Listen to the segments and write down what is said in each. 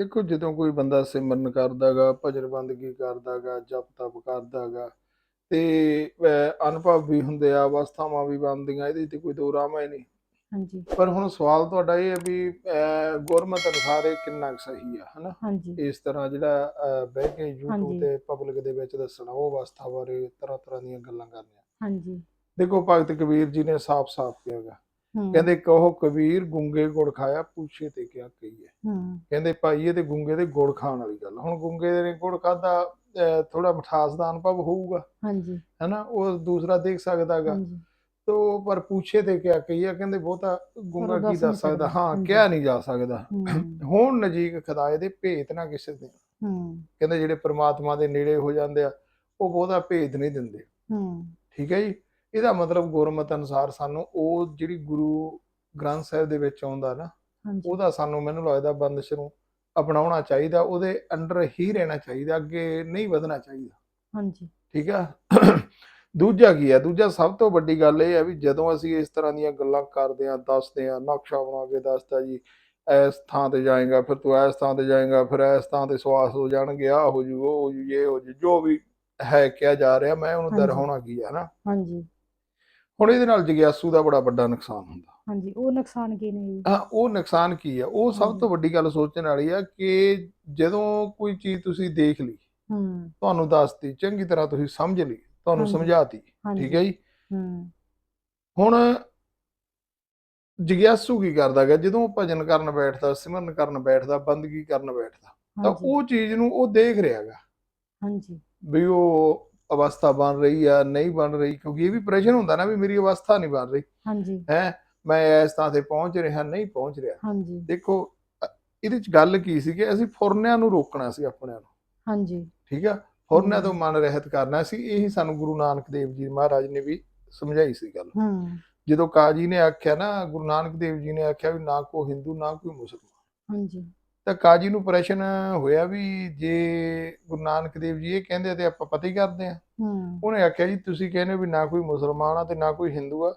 ਦੇਖੋ ਜਦੋਂ ਕੋਈ ਬੰਦਾ ਸਿਮਰਨ ਕਰਦਾਗਾ ਭਜਨ ਬੰਦਗੀ ਕਰਦਾਗਾ ਜਪ ਤਪ ਕਰਦਾਗਾ ਤੇ ਅਨੁਭਵ ਵੀ ਹੁੰਦੇ ਆ ਅਵਸਥਾਵਾਂ ਵੀ ਬਣਦੀਆਂ ਇਹਦੇ ਤੇ ਕੋਈ ਦੋ ਰਾਮਾ ਹੀ ਨਹੀਂ। ਹਾਂਜੀ। ਪਰ ਹੁਣ ਸਵਾਲ ਤੁਹਾਡਾ ਇਹ ਹੈ ਵੀ ਗੁਰਮਤਿ ਅਨੁਸਾਰ ਇਹ ਕਿੰਨਾ ਸਹੀ ਆ ਹਨਾ? ਹਾਂਜੀ। ਇਸ ਤਰ੍ਹਾਂ ਜਿਹੜਾ ਬਹਿ ਕੇ YouTube। ਤੇ ਪਬਲਿਕ ਦੇ ਵਿੱਚ ਦੱਸਣਾ ਉਹ ਅਵਸਥਾ ਬਾਰੇ ਤਰ੍ਹਾਂ ਤਰ੍ਹਾਂ ਦੀਆਂ ਗੱਲਾਂ ਕਰਨੀਆਂ। ਹਾਂਜੀ। ਦੇਖੋ ਭਗਤ ਕਬੀਰ ਜੀ ਨੇ ਸਾਫ਼-ਸਾਫ਼ ਕਿਹਾਗਾ ਹੂੰ ਕਹਿੰਦੇ ਕਹੋ ਕਬੀਰ ਗੁੰਗੇ ਗੁੜ ਖਾਇਆ ਪੁੱਛੇ ਤੇ ਕਿਆ ਕਹੀਏ। ਕਹਿੰਦੇ ਭਾਈ ਇਹ ਤੇ ਗੁੰਗੇ ਦੇ ਗੁੜ ਖਾਣ ਵਾਲੀ ਗੱਲ। ਹੁਣ ਗੁੰਗੇ ਦੇ ਨੇ ਗੁੜ ਖਾਦਾ ਥੋੜਾ ਮਠਾਸ ਦਾ ਅਨੁਭਵ ਹੋਊਗਾ। ਹਾਂਜੀ। ਹੈਨਾ ਉਹ ਦੂਸਰਾ ਦੇਖ ਸਕਦਾਗਾ ਤੋ ਪਰ ਪੁੱਛੇ ਤੇ ਕਿਆ ਕਹੀਏ ਕਹਿੰਦੇ ਬਹੁਤਾ ਗੁੰਗਾ ਕੀ ਦੱਸ ਸਕਦਾ। ਹਾਂ। ਕਿਹਾ ਨਹੀਂ ਜਾ ਸਕਦਾ। ਹੁਣ ਨਜੀਕ ਖੁਦਾਏ ਦੇ ਭੇਤ ਨਾ ਕਿਸੇ ਦੇ। ਕਹਿੰਦੇ ਜਿਹੜੇ ਪ੍ਰਮਾਤਮਾ ਦੇ ਨੇੜੇ ਹੋ ਜਾਂਦੇ ਆ ਉਹ ਬਹੁਤਾ ਭੇਦ ਨਹੀਂ ਦਿੰਦੇ। ਹੂੰ। ਠੀਕ ਹੈ ਜੀ? ਇਹਦਾ ਮਤਲਬ ਗੁਰਮਤਿ ਅਨੁਸਾਰ ਸਾਨੂੰ ਉਹ ਜਿਹੜੀ ਗੁਰੂ ਗ੍ਰੰਥ ਸਾਹਿਬ ਦੇ ਵਿੱਚ ਆਉਂਦਾ ਨਾ ਹਾਂਜੀ। ਉਹਦਾ ਸਾਨੂੰ ਮੈਨੂੰ ਲੱਗਦਾ ਬੰਦਸ਼ ਨੂੰ ਅਪਣਾਉਣਾ ਚਾਹੀਦਾ ਉਹਦੇ ਅੰਡਰ ਹੀ ਰਹਿਣਾ ਚਾਹੀਦਾ ਅੱਗੇ ਨਹੀਂ ਵਧਣਾ ਚਾਹੀਦਾ। ਹਾਂਜੀ। ਠੀਕ ਆ? ਦੂਜਾ ਕੀ ਹੈ ਦੂਜਾ ਸਭ ਤੋਂ ਵੱਡੀ ਗੱਲ ਇਹ ਹੈ ਵੀ ਜਦੋਂ ਅਸੀਂ ਇਸ ਤਰ੍ਹਾਂ ਦੀਆਂ ਗੱਲਾਂ ਕਰਦੇ ਆ ਦੱਸਦੇ ਆ ਨਕਸ਼ਾ ਬਣਾ ਕੇ ਦੱਸਦਾ ਜੀ ਇਸ ਥਾਂ ਤੇ ਜਾਏਗਾ ਫਿਰ ਤੂੰ ਇਸ ਥਾਂ ਤੇ ਜਾਏਗਾ ਫਿਰ ਇਸ ਥਾਂ ਤੇ ਸਵਾਸ ਹੋ ਜਾਣਗੇ ਆ ਹੋ ਜੂ ਉਹ ਹੋ ਜੂ ਇਹ ਹੋ ਜੂ ਜੋ ਵੀ ਹੈ ਕਿਹਾ ਜਾ ਰਿਹਾ ਮੈਂ ਉਹਨੂੰ। ਦਰਹਾਉਣਾ ਕੀ ਹੈ ਨਾ? ਹਾਂਜੀ। ਹੁਣ ਇਹਦੇ ਨਾਲ ਜਗਿਆਸੂ ਦਾ ਬੜਾ ਵੱਡਾ ਨੁਕਸਾਨ ਹੁੰਦਾ। ਹਾਂਜੀ ਉਹ ਨੁਕਸਾਨ ਕੀ ਨੇ ਜੀ? ਹਾਂ ਉਹ ਨੁਕਸਾਨ ਕੀ ਆ? ਉਹ ਸਭ। ਤੋਂ ਵੱਡੀ ਗੱਲ ਸੋਚਣ ਵਾਲੀ ਆ ਕਿ ਜਦੋਂ ਕੋਈ ਚੀਜ਼ ਤੁਸੀਂ ਦੇਖ ਲਈ ਹੂੰ। ਤੁਹਾਨੂੰ ਦੱਸਤੀ ਚੰਗੀ ਤਰ੍ਹਾਂ ਤੁਸੀਂ ਸਮਝ ਲਈ ਤੁਹਾਨੂੰ ਹਾਂਜੀ। ਸਮਝਾਤੀ ਹਾਂਜੀ। ਠੀਕ ਹੈ ਜੀ? ਹੂੰ। ਹੁਣ ਜਗਿਆਸੂ ਕੀ ਕਰਦਾ ਹੈ ਜਦੋਂ ਉਹ ਭਜਨ ਕਰਨ ਬੈਠਦਾ ਸਿਮਰਨ ਕਰਨ ਬੈਠਦਾ ਬੰਦਗੀ ਕਰਨ ਬੈਠਦਾ ਤਾਂ ਹਾਂਜੀ। ਉਹ ਚੀਜ਼ ਨੂੰ ਉਹ ਦੇਖ ਰਿਹਾ ਹੈਗਾ ਹਾਂਜੀ। ਵੀ ਉਹ ਅਵਸਥਾ ਬਣ ਰਹੀ ਆ ਨਹੀਂ ਬਣ ਰਹੀ ਕਿਉਂਕਿ ਇਹ ਵੀ ਪ੍ਰਸ਼ਨ ਹੁੰਦਾ ਨਾ ਵੀ ਮੇਰੀ ਅਵਸਥਾ ਨਹੀਂ ਬਣ ਰਹੀ। ਹਾਂਜੀ। ਹੈ? ਮੈਂ ਇਸ ਥਾਂ ਤੇ ਪਹੁੰਚ ਰਿਹਾ ਨਹੀਂ ਪਹੁੰਚ ਰਿਹਾ। ਹਾਂਜੀ। ਦੇਖੋ ਇਹਦੇ ਚ ਗੱਲ ਕੀ ਸੀ ਕਿ ਅਸੀਂ ਫੁਰਨਿਆਂ ਨੂੰ ਰੋਕਣਾ ਸੀ ਆਪਣਿਆਂ ਨੂੰ। ਹਾਂਜੀ। ਠੀਕ ਆ? ਫੁਰਨਿਆਂ ਤੋਂ। ਮਨ ਰਹਿਤ ਕਰਨਾ ਸੀ ਇਹੀ ਸਾਨੂੰ ਗੁਰੂ ਨਾਨਕ ਦੇਵ ਜੀ ਮਹਾਰਾਜ ਨੇ ਵੀ ਸਮਝਾਈ ਸੀ ਗੱਲ। ਹੂੰ। ਜਦੋਂ ਕਾਜੀ ਨੇ ਆਖਿਆ ਨਾ ਗੁਰੂ ਨਾਨਕ ਦੇਵ ਜੀ ਨੇ ਆਖਿਆ ਵੀ ਨਾ ਕੋ ਹਿੰਦੂ ਨਾ ਕੋਈ ਮੁਸਲਮਾਨ। ਹਾਂਜੀ। ਤਾਂ ਕਾਜੀ ਨੂੰ ਪ੍ਰਸ਼ਨ ਹੋਇਆ ਵੀ ਜੇ ਗੁਰੂ ਨਾਨਕ ਦੇਵ ਜੀ ਇਹ ਕਹਿੰਦੇ ਤੇ ਆਪਾਂ ਪਤਾ ਹੀ ਕਰਦੇ ਆ ਉਹਨੇ ਆਖਿਆ ਜੀ ਤੁਸੀਂ ਕਹਿੰਦੇ ਵੀ ਨਾ ਕੋਈ ਮੁਸਲਮਾਨ ਆ ਤੇ ਨਾ ਕੋਈ ਹਿੰਦੂ ਆ।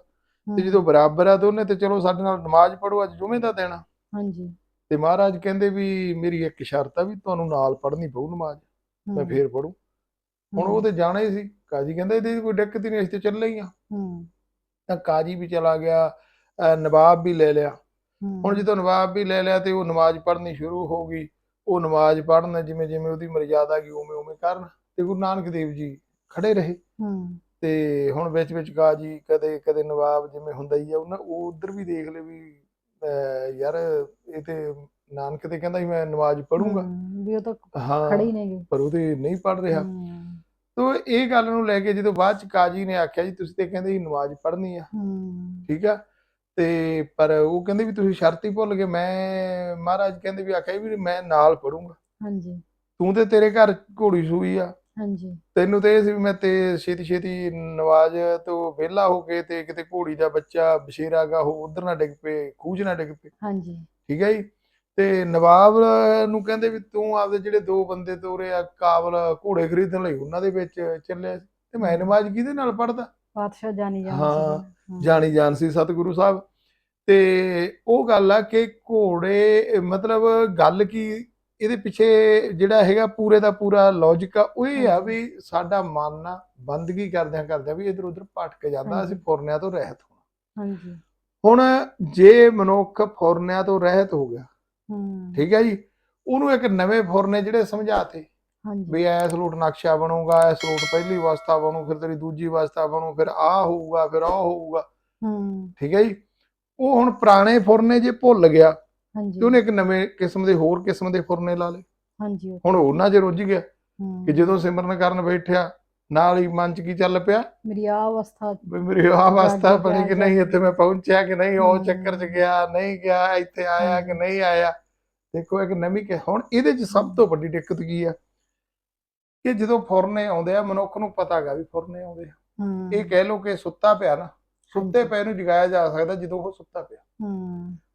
ਤੇ ਜਦੋਂ ਬਰਾਬਰ ਆ ਦੋਨੇ ਤੇ ਚਲੋ ਸਾਡੇ ਨਾਲ ਨਮਾਜ਼ ਪੜੋ ਅੱਜ ਜੁਮੇ ਦਾ ਦੇਣਾ ਹਾਂਜੀ। ਤੇ ਮਹਾਰਾਜ ਕਹਿੰਦੇ ਵੀ ਮੇਰੀ ਇੱਕ ਸ਼ਰਤ ਆ ਵੀ ਤੁਹਾਨੂੰ ਨਾਲ ਪੜ੍ਹਨੀ ਪਊ ਨਮਾਜ਼। ਮੈਂ ਫੇਰ ਪੜੂ ਹੁਣ ਉਹ ਤੇ ਜਾਣਾ ਹੀ ਸੀ। ਕਾਜੀ ਕਹਿੰਦਾ ਇਹਦੀ ਕੋਈ ਦਿੱਕਤ ਹੀ ਨਹੀਂ ਅਸੀਂ ਤੇ ਚੱਲੇ ਹੀ ਆ। ਹੂੰ। ਤਾਂ ਕਾਜੀ ਵੀ ਚਲਾ ਗਿਆ ਨਵਾਬ ਵੀ ਲੈ ਲਿਆ। ਹੁਣ ਜਦੋਂ ਨਵਾਬ ਵੀ ਲੈ ਲਿਆ ਤੇ ਉਹ ਨਮਾਜ਼ ਪੜ੍ਹਨੀ ਸ਼ੁਰੂ ਹੋ ਗਈ ਉਹ ਨਮਾਜ਼ ਪੜ੍ਹਨ ਜਿਵੇਂ ਜਿਵੇਂ ਉਹਦੀ ਮਰਜ਼ਾਦਾ ਗਈ ਉਵੇਂ ਉਵੇਂ ਕਰਨ ਤੇ ਗੁਰੂ ਨਾਨਕ ਦੇਵ ਜੀ ਖੜੇ ਰਹੇ। ਤੇ ਹੁਣ ਵਿੱਚ ਵਿੱਚ ਕਾਜੀ ਕਦੇ ਕਦੇ ਨਵਾਬ ਜਿਵੇਂ ਹੁੰਦਾ ਹੀ ਆ ਉਹਨਾਂ ਉਹ ਉਧਰ ਵੀ ਦੇਖ ਲਏ ਵੀ ਯਾਰ ਇਹ ਤੇ ਨਾਨਕ ਤੇ ਕਹਿੰਦਾ ਸੀ ਮੈਂ ਨਮਾਜ਼ ਪੜ੍ਹੂੰਗਾ। ਹੂੰ, ਵੀ ਉਹ ਤਾਂ ਖੜੇ ਹੀ ਨੇਗੇ ਪਰ ਉਹ ਤੇ ਨਹੀਂ ਪੜ੍ਹ ਰਿਹਾ। ਤੋ ਇਹ ਗੱਲ ਨੂੰ ਲੈ ਕੇ ਜਦੋਂ ਬਾਅਦ ਚ ਕਾਜੀ ਨੇ ਆਖਿਆ ਜੀ ਤੁਸੀਂ ਤੇ ਕਹਿੰਦੇ ਸੀ ਨਮਾਜ਼ ਪੜ੍ਹਨੀ ਆ। ਠੀਕ ਆ? ਤੇ ਪਰ ਉਹ ਕਹਿੰਦੇ ਵੀ ਤੁਸੀਂ ਸ਼ਰਤ ਹੀ ਭੁੱਲ ਗਏ ਮੈਂ ਮਹਾਰਾਜ ਕਹਿੰਦੇ ਵੀ ਆਖਿਆ ਵੀ ਮੈਂ ਨਾਲ ਪੜੂੰਗਾ। ਹਾਂਜੀ। ਤੂੰ ਤੇ ਤੇਰੇ ਘਰ ਘੋੜੀ ਸੂਈ ਆ। ਹਾਂਜੀ। ਤੈਨੂੰ ਤੇ ਇਹ ਸੀ ਵੀ ਮੈਂ ਤੇ ਛੇਤੀ ਛੇਤੀ ਨਵਾਜ਼ ਤੋਂ ਵਿਹਲਾ ਹੋ ਕੇ ਤੇ ਕਿਤੇ ਘੋੜੀ ਦਾ ਬੱਚਾ ਬਸ਼ੀਰਾ ਗਾ ਉਹ ਉਧਰ ਨਾ ਡਿੱਗ ਪਏ ਖੂਜ ਨਾ ਡਿੱਗ ਪਏ। ਹਾਂਜੀ। ਠੀਕ ਹੈ ਜੀ? ਤੇ ਨਵਾਬ ਨੂੰ ਕਹਿੰਦੇ ਵੀ ਤੂੰ ਆਪਦੇ ਜਿਹੜੇ ਦੋ ਬੰਦੇ ਤੋਰੇ ਆ ਕਾਬਲ ਘੋੜੇ ਖਰੀਦਣ ਲਈ ਉਹਨਾਂ ਦੇ ਵਿੱਚ ਚੱਲਿਆ ਤੇ ਮੈਂ ਨਮਾਜ਼ ਕਿਹਦੇ ਨਾਲ ਪੜਦਾ ਪਾਤਸ਼ਾਹ ਜਾਣੀ ਜਾਣ ਹਾਂ। ਜਾਣੀ ਜਾਣ ਸੀ ਸਤਿਗੁਰੂ ਸਾਹਿਬ। ਤੇ ਉਹ ਗੱਲ ਆ ਕਿ ਘੋੜੇ ਮਤਲਬ ਗੱਲ ਕੀ ਇਹਦੇ ਪਿੱਛੇ ਜਿਹੜਾ ਹੈਗਾ ਪੂਰੇ ਦਾ ਪੂਰਾ ਲੌਜੀਕ ਆ ਉਹ ਇਹ ਆ ਵੀ ਸਾਡਾ ਮਨ ਨਾ ਬੰਦਗੀ ਕਰਦਿਆਂ ਕਰਦਿਆਂ ਵੀ ਇਧਰ ਉਧਰ ਭਟਕ ਜਾਂਦਾ ਅਸੀਂ। ਫੁਰਨਿਆਂ ਤੋਂ ਰਹਿਤ ਹੋਣਾ। ਹਾਂਜੀ। ਹੁਣ ਜੇ ਮਨੁੱਖ ਫੁਰਨਿਆਂ ਤੋਂ ਰਹਿਤ ਹੋ ਗਿਆ ਹੂੰ। ਠੀਕ ਹੈ ਜੀ ਉਹਨੂੰ ਇੱਕ ਨਵੇਂ ਫੁਰਨੇ ਜਿਹੜੇ ਸਮਝਾਤੇ ਹਾਂਜੀ। ਵੀ ਐਸ ਰੂਟ ਨਕਸ਼ਾ ਬਣੂਗਾ ਐਸ ਰੂਟ ਪਹਿਲੀ ਅਵਸਥਾ ਬਣੂ ਫਿਰ ਤੇਰੀ ਦੂਜੀ ਅਵਸਥਾ ਬਣੂ ਫਿਰ ਆ ਹੋਊਗਾ ਫਿਰ ਆ ਹੋਊਗਾ। ਹੂੰ। ਠੀਕ ਹੈ ਜੀ? ਉਹ ਹੁਣ ਪੁਰਾਣੇ ਫੁਰਨੇ ਜੇ ਭੁੱਲ ਗਿਆ ਹਾਂਜੀ। ਤੇ ਉਹਨੇ ਇੱਕ ਨਵੇਂ ਕਿਸਮ ਦੇ ਹੋਰ ਕਿਸਮ ਦੇ ਫੁਰਨੇ ਲਾ ਲਏ। ਹਾਂਜੀ ਹੁਣ ਉਹਨਾਂ 'ਚ ਰੁੱਝ ਗਿਆ ਕਿ ਜਦੋਂ ਸਿਮਰਨ ਕਰਨ ਬੈਠਿਆ ਨਾਲ ਹੀ ਮਨ 'ਚ ਕੀ ਚੱਲ ਪਿਆ? ਮੇਰੀ ਆ ਅਵਸਥਾ ਵੀ ਮੇਰੀ ਆਹ ਅਵਸਥਾ ਬਣੀ ਕਿ ਨਹੀਂ ਇੱਥੇ ਮੈਂ ਪਹੁੰਚਿਆ ਕਿ ਨਹੀਂ ਉਹ। ਚੱਕਰ 'ਚ ਗਿਆ ਨਹੀਂ ਗਿਆ ਇੱਥੇ ਆਇਆ ਕਿ। ਨਹੀਂ ਆਇਆ। ਦੇਖੋ ਇੱਕ ਨਵੀਂ ਕਿ ਹੁਣ ਇਹਦੇ 'ਚ ਸਭ ਤੋਂ ਵੱਡੀ ਦਿੱਕਤ ਕੀ ਆ? ਕਿ ਜਦੋਂ ਫੁਰਨੇ ਆਉਂਦੇ ਆ ਮਨੁੱਖ ਨੂੰ ਪਤਾ ਹੈਗਾ ਵੀ ਫੁਰਨੇ ਆਉਂਦੇ ਆ। ਇਹ ਕਹਿ ਲਓ ਕਿ ਸੁੱਤਾ ਪਿਆ ਨਾ ਸੁੱਤੇ। ਪਏ ਨੂੰ ਜਗਾਇਆ ਜਾ ਸਕਦਾ ਜਦੋਂ ਉਹ ਸੁੱਤਾ ਪਿਆ।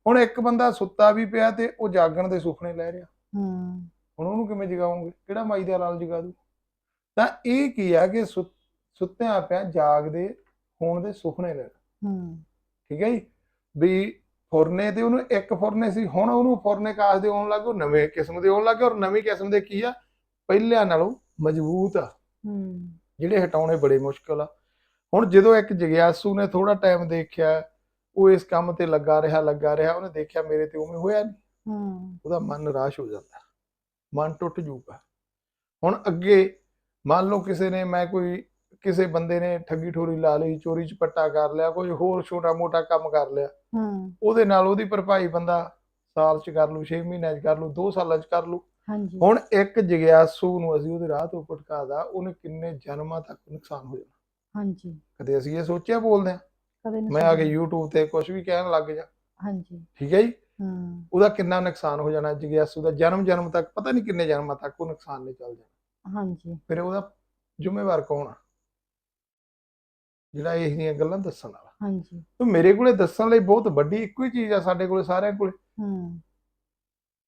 ਹੁਣ ਇੱਕ ਬੰਦਾ ਸੁੱਤਾ ਵੀ ਪਿਆ ਤੇ ਉਹ ਜਾਗਣ ਦੇ ਸੁਪਨੇ ਲੈ ਰਿਹਾ। ਹੁਣ ਉਹਨੂੰ ਕਿਵੇਂ ਜਗਾਉਂਗੇ? ਕਿਹੜਾ ਮਾਈ ਦਾ ਲਾਲ ਜਗਾ ਦੂ? ਤਾਂ ਇਹ ਕੀ ਆ ਕਿ ਸੁੱਤਿਆਂ ਪਿਆ ਜਾਗਦੇ ਹੋਣ ਦੇ ਸੁਪਨੇ ਲੈ ਠੀਕ ਹੈ ਜੀ? ਵੀ ਫੁਰਨੇ ਤੇ ਉਹਨੂੰ ਇੱਕ ਫੁਰਨੇ ਸੀ ਹੁਣ ਉਹਨੂੰ ਫੁਰਨੇ ਕਾਸ ਦੇ ਆਉਣ ਲੱਗੇ ਉਹ ਨਵੇਂ ਕਿਸਮ ਦੇ ਆਉਣ ਲੱਗੇ ਔਰ ਨਵੀਂ ਕਿਸਮ ਦੇ ਕੀ ਆ? ਪਹਿਲਿਆਂ ਨਾਲੋਂ ਮਜ਼ਬੂਤ ਆ। ਹੂੰ। ਜਿਹੜੇ ਹਟਾਉਣੇ ਬੜੇ ਮੁਸ਼ਕਲ ਆ। ਹੁਣ ਜਦੋਂ ਇੱਕ ਜਗਿਆਸੂ ਨੇ ਥੋੜਾ ਟਾਈਮ ਦੇਖਿਆ ਉਹ ਇਸ ਕੰਮ ਤੇ ਲੱਗਾ ਰਿਹਾ ਲੱਗਾ ਰਿਹਾ ਉਹਨੇ ਦੇਖਿਆ ਮੇਰੇ ਤੇ ਉਵੇਂ ਹੋਇਆ ਨਹੀਂ ਹੂੰ। ਉਹਦਾ ਮਨ ਨਿਰਾਸ਼ ਹੋ ਜਾਂਦਾ। ਮਨ ਟੁੱਟ ਜੂਗਾ ਹੁਣ ਅੱਗੇ ਮੰਨ ਲਓ ਕਿਸੇ ਨੇ ਮੈਂ ਕੋਈ ਕਿਸੇ ਬੰਦੇ ਨੇ ਠੱਗੀ ਠੋਰੀ ਲਾ ਲਈ ਚੋਰੀ ਚਪੱਟਾ ਕਰ ਲਿਆ ਕੋਈ ਹੋਰ ਛੋਟਾ ਮੋਟਾ ਕੰਮ ਕਰ ਲਿਆ। ਹੂੰ। ਉਹਦੇ ਨਾਲ ਉਹਦੀ ਭਰਪਾਈ ਬੰਦਾ ਸਾਲ ਚ ਕਰ ਲੂ 6 ਮਹੀਨਿਆਂ ਚ ਕਰ ਲੂ 2 ਸਾਲਾਂ ਚ ਕਰ ਲੂ ਹਾਂਜੀ। ਹੁਣ ਇੱਕ ਜਗਿਆਸੂ ਨੂੰ ਅਸੀਂ ਉਹਦੇ ਰਾਹ ਤੋਂ ਭਟਕਾਦਾ ਉਹਨੇ ਕਿੰਨੇ ਜਨਮਾਂ ਤੱਕ ਨੁਕਸਾਨ ਹੋ ਜਾਣਾ। ਹਾਂਜੀ। ਕਦੇ ਅਸੀਂ ਇਹ ਸੋਚਿਆ ਬੋਲਦੇ ਆ ਕਦੇ ਨਹੀਂ ਮੈਂ ਆ ਕੇ। YouTube ਤੇ ਕੁਝ ਵੀ ਕਹਿਣ ਲੱਗ ਜਾ। ਹਾਂਜੀ। ਠੀਕ ਹੈ ਜੀ? ਹੂੰ। ਉਹਦਾ ਕਿੰਨਾ ਨੁਕਸਾਨ ਹੋ ਜਾਣਾ ਜਗਿਆਸੂ ਦਾ? ਜਨਮ ਜਨਮ ਤੱਕ ਪਤਾ ਨਹੀਂ ਕਿੰਨੇ ਜਨਮਾਂ ਤੱਕ ਉਹ ਨੁਕਸਾਨ ਨਹੀਂ ਚੱਲ ਜਾਣਾ। ਹਾਂਜੀ। ਫਿਰ ਉਹਦਾ ਜ਼ਿੰਮੇਵਾਰ ਕੌਣ ਆ? ਜਿਹੜਾ ਇਹ ਜਿਹੀਆਂ ਗੱਲਾਂ ਦੱਸਣ ਵਾਲਾ। ਹਾਂਜੀ। ਤੇ ਮੇਰੇ ਕੋਲੇ ਦੱਸਣ ਲਈ ਬਹੁਤ ਵੱਡੀ ਇੱਕੋ ਹੀ ਚੀਜ਼ ਆ ਸਾਡੇ ਕੋਲੇ ਸਾਰਿਆਂ ਕੋਲੇ। ਹੂੰ।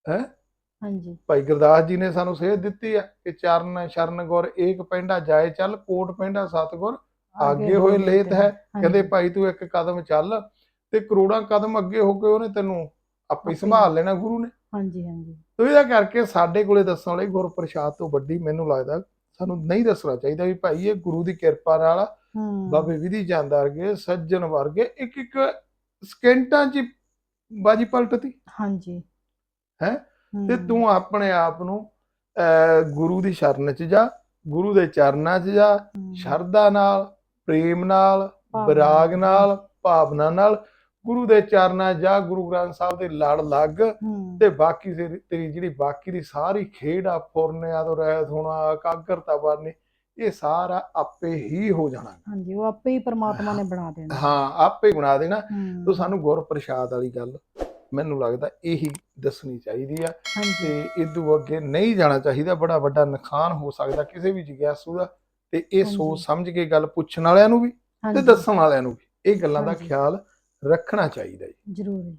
ਹੈਂ? ਹਾਂਜੀ। ਭਾਈ ਗੁਰਦਾਸ ਜੀ ਨੇ ਸਾਨੂੰ ਸੇਧ ਦਿੱਤੀ ਆ ਕਿ ਚਰਨ ਸ਼ਰਨ ਗੁਰ ਏਕ ਪੈਂਡਾ ਜਾਏ ਚੱਲ ਕੋਟ ਪੈਂਡਾ ਸਤਗੁਰ ਆਗੇ ਹੋਏ ਲੇਤ ਹੈ। ਕਹਿੰਦੇ ਭਾਈ ਤੂੰ ਇੱਕ ਕਦਮ ਚੱਲ ਤੇ ਕਰੋੜਾਂ ਕਦਮ ਅੱਗੇ ਹੋ ਕੇ ਉਹਨੇ ਤੈਨੂੰ ਆਪੇ। ਸੰਭਾਲ ਲੈਣਾ ਗੁਰੂ ਨੇ। ਹਾਂਜੀ ਹਾਂਜੀ। ਤੋ ਇਹਦਾ ਕਰਕੇ ਸਾਡੇ ਕੋਲੇ ਦੱਸਣ ਲਈ ਗੁਰਪ੍ਰਸਾਦ ਤੋਂ ਵੱਡੀ ਮੈਨੂੰ ਲੱਗਦਾ ਸਾਨੂੰ ਨਹੀਂ ਦੱਸਣਾ ਚਾਹੀਦਾ ਵੀ ਭਾਈ ਇਹ ਗੁਰੂ ਦੀ ਕਿਰਪਾ ਨਾਲ ਬਾਬੇ ਵਿਧੀ ਜਾਂਦਾ ਵਰਗੇ ਸੱਜਣ ਵਰਗੇ ਇੱਕ ਇੱਕ ਸਕਿੰਟਾਂ 'ਚ ਬਾਜੀ ਪਲਟਦੀ ਹਾਂਜੀ। ਹੈਂ? ਤੇ ਤੂੰ ਆਪਣੇ ਆਪ ਨੂੰ ਗੁਰੂ ਦੀ ਸ਼ਰਨ 'ਚ ਜਾ ਗੁਰੂ ਦੇ ਚਰਨਾਂ 'ਚ ਜਾ ਸ਼ਰਧਾ ਨਾਲ ਪ੍ਰੇਮ ਨਾਲ ਵਿਰਾਗ ਨਾਲ। ਭਾਵਨਾ ਨਾਲ ਗੁਰੂ ਦੇ ਚਰਨਾਂ ਜਾ ਗੁਰੂ ਗ੍ਰੰਥ ਸਾਹਿਬ ਦੇ ਲੜ ਲੱਗ ਤੇ ਬਾਕੀ ਤੇਰੀ ਜਿਹੜੀ ਬਾਕੀ ਦੀ ਸਾਰੀ ਖੇਡ ਆ ਫੁਰਨਿਆਂ ਤੋਂ ਰਹਿਤ ਹੋਣਾ ਇਕਾਗਰਤਾ ਬਣਨੀ ਇਹ ਸਾਰਾ ਆਪੇ ਹੀ ਹੋ ਜਾਣਾ। ਹਾਂਜੀ ਉਹ ਆਪੇ ਹੀ ਪ੍ਰਮਾਤਮਾ ਨੇ ਬਣਾ ਦੇਣਾ। ਹਾਂ ਆਪੇ ਬਣਾ ਦੇਣਾ। ਤੋ ਸਾਨੂੰ ਗੁਰ ਪ੍ਰਸਾਦ ਵਾਲੀ ਗੱਲ ਮੈਨੂੰ ਲੱਗਦਾ ਇਹੀ ਦੱਸਣੀ ਚਾਹੀਦੀ ਆ। ਤੇ ਇਦੋਂ ਅੱਗੇ ਨਹੀਂ ਜਾਣਾ ਚਾਹੀਦਾ ਬੜਾ ਵੱਡਾ ਨੁਕਸਾਨ ਹੋ ਸਕਦਾ ਕਿਸੇ ਵੀ ਜਿਗਿਆਸੂ ਦਾ। ਤੇ ਇਹ। ਸੋਚ ਸਮਝ ਕੇ ਗੱਲ ਪੁੱਛਣ ਵਾਲਿਆਂ ਨੂੰ ਵੀ ਤੇ ਦੱਸਣ ਵਾਲਿਆਂ ਨੂੰ ਵੀ। ਇਹ ਗੱਲਾਂ ਦਾ। ਖਿਆਲ ਰੱਖਣਾ ਚਾਹੀਦਾ ਜੀ। ਜ਼ਰੂਰ